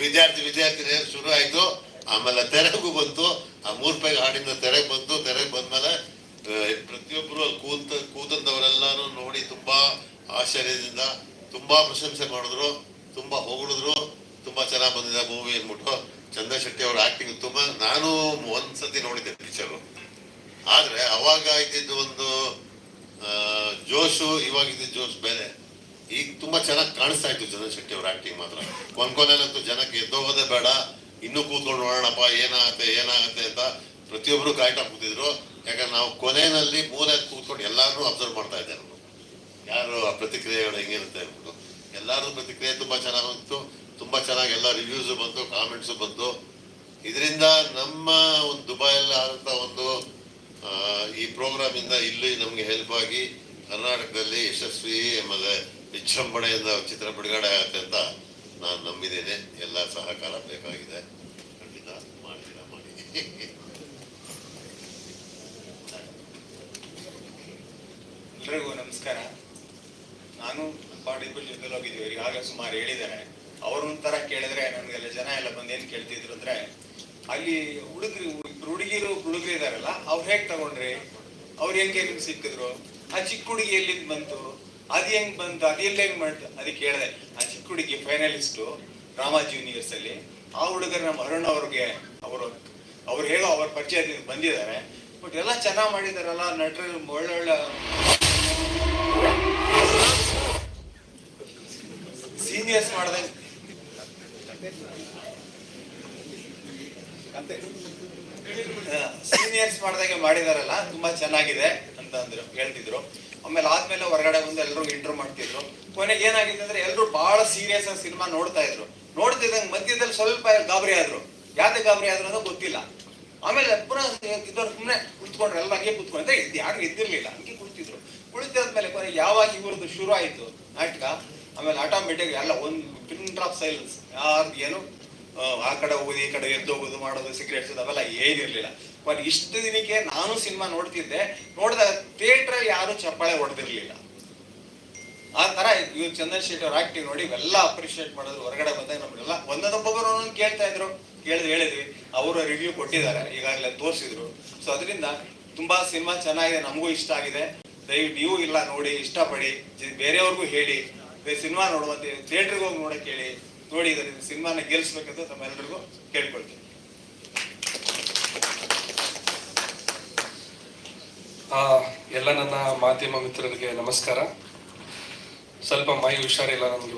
ವಿದ್ಯಾರ್ಥಿ ವಿದ್ಯಾರ್ಥಿನಿ ಶುರು ಆಯ್ತು. ಆಮೇಲೆ ತೆರೆಗೂ ಬಂತು. ಆ ಮೂರ್ ರೂಪಾಯಿ ಹಾಡಿಂದ ತೆರೆಗೆ ಬಂತು. ತೆರೆಗೆ ಬಂದ್ಮೇಲೆ ಪ್ರತಿಯೊಬ್ಬರು ಅಲ್ಲಿ ಕೂತ, ಕೂತಂತವರೆಲ್ಲಾನು ನೋಡಿ ತುಂಬಾ ಆಶ್ಚರ್ಯದಿಂದ ತುಂಬಾ ಪ್ರಶಂಸೆ ಮಾಡಿದ್ರು. ತುಂಬಾ ಹೊಗಳಿದ್ರು. ತುಂಬಾ ಚೆನ್ನಾಗಿ ಬಂದಿದೆ ಮೂವಿ ಅಂದ್ಬಿಟ್ಟು. ಚಂದ್ರ ಶೆಟ್ಟಿ ಅವ್ರ ಆಕ್ಟಿಂಗ್ ತುಂಬಾ. ನಾನು ಒಂದ್ಸತಿ ನೋಡಿದ್ದೆ ಪಿಕ್ಚರು ಆದ್ರೆ ಅವಾಗ ಇದ್ದಿದ್ದು ಒಂದು ಜೋಶು, ಇವಾಗಿದ್ದ ಜೋಶ್ ಬೇರೆ. ಈಗ ತುಂಬಾ ಚೆನ್ನಾಗಿ ಕಾಣಿಸ್ತಾ ಇತ್ತು ಜನಶಕ್ತಿ ಶೆಟ್ಟಿ ಅವ್ರ ಆಕ್ಟಿಂಗ್ ಮಾತ್ರ. ಕೊನ್ ಕೊನೆಯಲ್ಲಂತೂ ಜನಕ್ಕೆ ಎದ್ದೋಗೋದೇ ಬೇಡ. ಇನ್ನೂ ಕೂತ್ಕೊಂಡು ನೋಡೋಣಪ್ಪ, ಏನಾಗುತ್ತೆ ಏನಾಗುತ್ತೆ ಅಂತ ಪ್ರತಿಯೊಬ್ಬರು ಕಾಯ್ತಾ ಕೂತಿದ್ರು. ಯಾಕಂದ್ರೆ ನಾವು ಕೊನೆಯಲ್ಲಿ ಮೂಲೆ ಕೂತ್ಕೊಂಡು ಎಲ್ಲಾರು ಅಬ್ಸರ್ವ್ ಮಾಡ್ತಾ ಇದ್ದೆ ನಾನು. ಯಾರು ಆ ಪ್ರತಿಕ್ರಿಯೆಗಳು ಹೆಂಗಿರುತ್ತೆ ಅಂದ್ಬಿಟ್ಟು. ಎಲ್ಲಾರು ಪ್ರತಿಕ್ರಿಯೆ ತುಂಬಾ ಚೆನ್ನಾಗಿ ಬಂತು. ತುಂಬಾ ಚೆನ್ನಾಗಿ ಎಲ್ಲ ರಿವ್ಯೂಸ್ ಬಂತು ಕಾಮೆಂಟ್ಸ್ ಬಂತು. ಇದರಿಂದ ನಮ್ಮ ಒಂದು ದುಬೈಯಲ್ಲಿ ಆದಂತ ಒಂದು ಈ ಪ್ರೋಗ್ರಾಮ್ ಇಂದ ಇಲ್ಲಿ ನಮ್ಗೆ ಹೆಲ್ಪ್ ಆಗಿ ಕರ್ನಾಟಕದಲ್ಲಿ ಯಶಸ್ವಿ ಆಮೇಲೆ ವಿಜೃಂಭಣೆಯಿಂದ ಚಿತ್ರ ಬಿಡುಗಡೆ ಆಗುತ್ತೆ ಅಂತ ನಾನು ನಂಬಿದ್ದೇನೆ. ಎಲ್ಲ ಸಹಕಾರ ಬೇಕಾಗಿದೆ. ಖಂಡಿತ ಮಾಡ್ತೀರಾ ಮಾಡಿ. ಎಲ್ರಿಗೂ ನಮಸ್ಕಾರ. ನಾನು ಪಾರ್ಟಿಬಲ್ ಜೊತೆಲಿ ಹೋಗಿದ್ದೀವಿ ಈಗಾಗಲೇ ಸುಮಾರು ಹೇಳಿದ್ದಾರೆ. ಅವ್ರೊಂಥರ ಕೇಳಿದ್ರೆ ನನಗೆಲ್ಲ ಜನ ಎಲ್ಲ ಬಂದು ಏನು ಕೇಳ್ತಿದ್ರು ಅಂದ್ರೆ, ಅಲ್ಲಿ ಹುಡುಗರು ಹುಡುಗಿರು ಹುಡುಗರು ಇದಾರಲ್ಲ, ಅವ್ರು ಹೇಗೆ ತಗೊಂಡ್ರಿ? ಅವ್ರು ಹೆಂಗೆ ನಿಮ್ಗೆ ಸಿಕ್ಕಿದ್ರು? ಆ ಚಿಕ್ಕ ಹುಡುಗಿ ಎಲ್ಲಿಂದ ಬಂತು? ಅದ್ ಹೆಂಗ್ ಬಂತು ಅದೆಲ್ಲ ಹೆಂಗ್ ಮಾಡ್ತು ಅದಕ್ಕೆ ಹೇಳಿದೆ. ಆ ಚಿಕ್ಕ ಹುಡುಗಿ ಫೈನಲಿಸ್ಟು ಡ್ರಾಮಾ ಜೂನಿಯರ್ಸ್ ಅಲ್ಲಿ, ಆ ಹುಡುಗರು ನಮ್ಮ ಅರುಣ್ ಅವ್ರಿಗೆ ಅವರು, ಅವ್ರು ಹೇಳೋ ಅವ್ರ ಪರಿಚಯದಿಂದ ಬಂದಿದ್ದಾರೆ. ಬಟ್ ಎಲ್ಲ ಚೆನ್ನಾಗಿ ಮಾಡಿದಾರಲ್ಲ, ನಟರು ಒಳ್ಳೊಳ್ಳೆ ಸೀನಿಯರ್ಸ್ ಮಾಡ್ದಂಗೆ. ಸೀನಿಯರ್ಸ್ ಮಾಡ್ದಂಗೆ ಮಾಡಿದಾರಲ್ಲ, ತುಂಬಾ ಚೆನ್ನಾಗಿದೆ ಅಂತ ಅಂದ್ರು, ಹೇಳ್ತಿದ್ರು. ಆಮೇಲೆ ಆದ್ಮೇಲೆ ಹೊರಗಡೆ ಬಂದು ಎಲ್ಲರೂ ಇಂಟರ್ ಮಾಡ್ತಿದ್ರು. ಕೊನೆಗೆ ಏನಾಗಿದೆ ಅಂದ್ರೆ ಎಲ್ಲರೂ ಬಹಳ ಸೀರಿಯಸ್ ಆಗಿ ಸಿನಿಮಾ ನೋಡ್ತಾ ಇದ್ರು. ನೋಡ್ತಿದ್ದಂಗೆ ಮಧ್ಯದಲ್ಲಿ ಸ್ವಲ್ಪ ಗಾಬರಿ ಆದ್ರು. ಯಾಕೆ ಗಾಬರಿ ಆದ್ರು ಅಂತ ಗೊತ್ತಿಲ್ಲ. ಆಮೇಲೆ ಪುನಃ ಇದ್ದವ್ರು ಸುಮ್ಮನೆ ಕುತ್ಕೊಂಡ್ರು, ಎಲ್ಲ ಹಂಗೆ ಕುತ್ಕೊಂಡ್ರೆ. ಇದು ಯಾರು ಎದ್ದಿರ್ಲಿಲ್ಲ ಹಂಗೆ ಕುಳಿತಿದ್ರು ಕುಳಿತಾದ್ಮೇಲೆ ಕೊನೆ ಯಾವಾಗ ಇವ್ರದ್ದು ಶುರು ಆಯ್ತು ನಾಟಕ, ಆಮೇಲೆ ಆಟೋಮೆಟಿಕ್ ಎಲ್ಲ ಒಂದು ಪಿನ್ ಡ್ರಾಪ್ ಸೈಲೆನ್ಸ್ ಯಾರ್ದು ಏನು ಆ, ಕಡೆ ಹೋಗೋದು ಈ ಕಡೆ ಎದ್ದು ಹೋಗೋದು ಮಾಡೋದು ಸಿಗರೇಟ್ ಅವೆಲ್ಲ ಏನಿರ್ಲಿಲ್ಲ. ಬಟ್ ಇಷ್ಟು ದಿನಕ್ಕೆ ನಾನು ಸಿನಿಮಾ ನೋಡ್ತಿದ್ದೆ. ನೋಡಿದ ಥಿಯೇಟರ್ ಯಾರು ಚಪ್ಪಾಳೆ ಹೊಡೆದಿರ್ಲಿಲ್ಲ. ಆ ತರ ಇವ್ ಚಂದನ್ ಶೆಟ್ಟಿ ಅವ್ರ ಆಕ್ಟಿಂಗ್ ನೋಡಿ ಇವೆಲ್ಲ ಅಪ್ರಿಶಿಯೇಟ್ ಮಾಡಿದ್ರು ಹೊರಗಡೆ ಬಂದಾಗ ನಮ್ಗೆಲ್ಲ ಒಂದೊಬ್ಬರು ಕೇಳ್ತಾ ಇದ್ರು. ಕೇಳಿದ್ ಹೇಳಿದ್ವಿ. ಅವರು ರಿವ್ಯೂ ಕೊಟ್ಟಿದ್ದಾರೆ ಈಗಾಗಲೇ ತೋರಿಸಿದ್ರು. ಸೊ ಅದರಿಂದ ತುಂಬಾ ಸಿನಿಮಾ ಚೆನ್ನಾಗಿದೆ ನಮಗೂ ಇಷ್ಟ ಆಗಿದೆ. ದಯವಿಟ್ಟು ನೀವು ಇಲ್ಲ ನೋಡಿ ಇಷ್ಟಪಡಿ. ಬೇರೆಯವ್ರಿಗೂ ಹೇಳಿ. ಸಿನಿಮಾ ನೋಡುವಂತೆ ಥಿಯೇಟರ್ಗೆ ಹೋಗಿ ನೋಡಕ್ ಹೇಳಿ. ನೋಡಿ ಇದರಿಂದ ಸಿನಿಮಾನ ಗೆಲ್ಸ್ಬೇಕಂತ ತಮ್ಮೆಲ್ಲರಿಗೂ ಕೇಳ್ಕೊಳ್ತೀನಿ. ಆ, ಎಲ್ಲ ನನ್ನ ಮಾಧ್ಯಮ ಮಿತ್ರರಿಗೆ ನಮಸ್ಕಾರ. ಸ್ವಲ್ಪ ಮೈ ಹುಷಾರಿಲ್ಲ ಇವತ್ತು.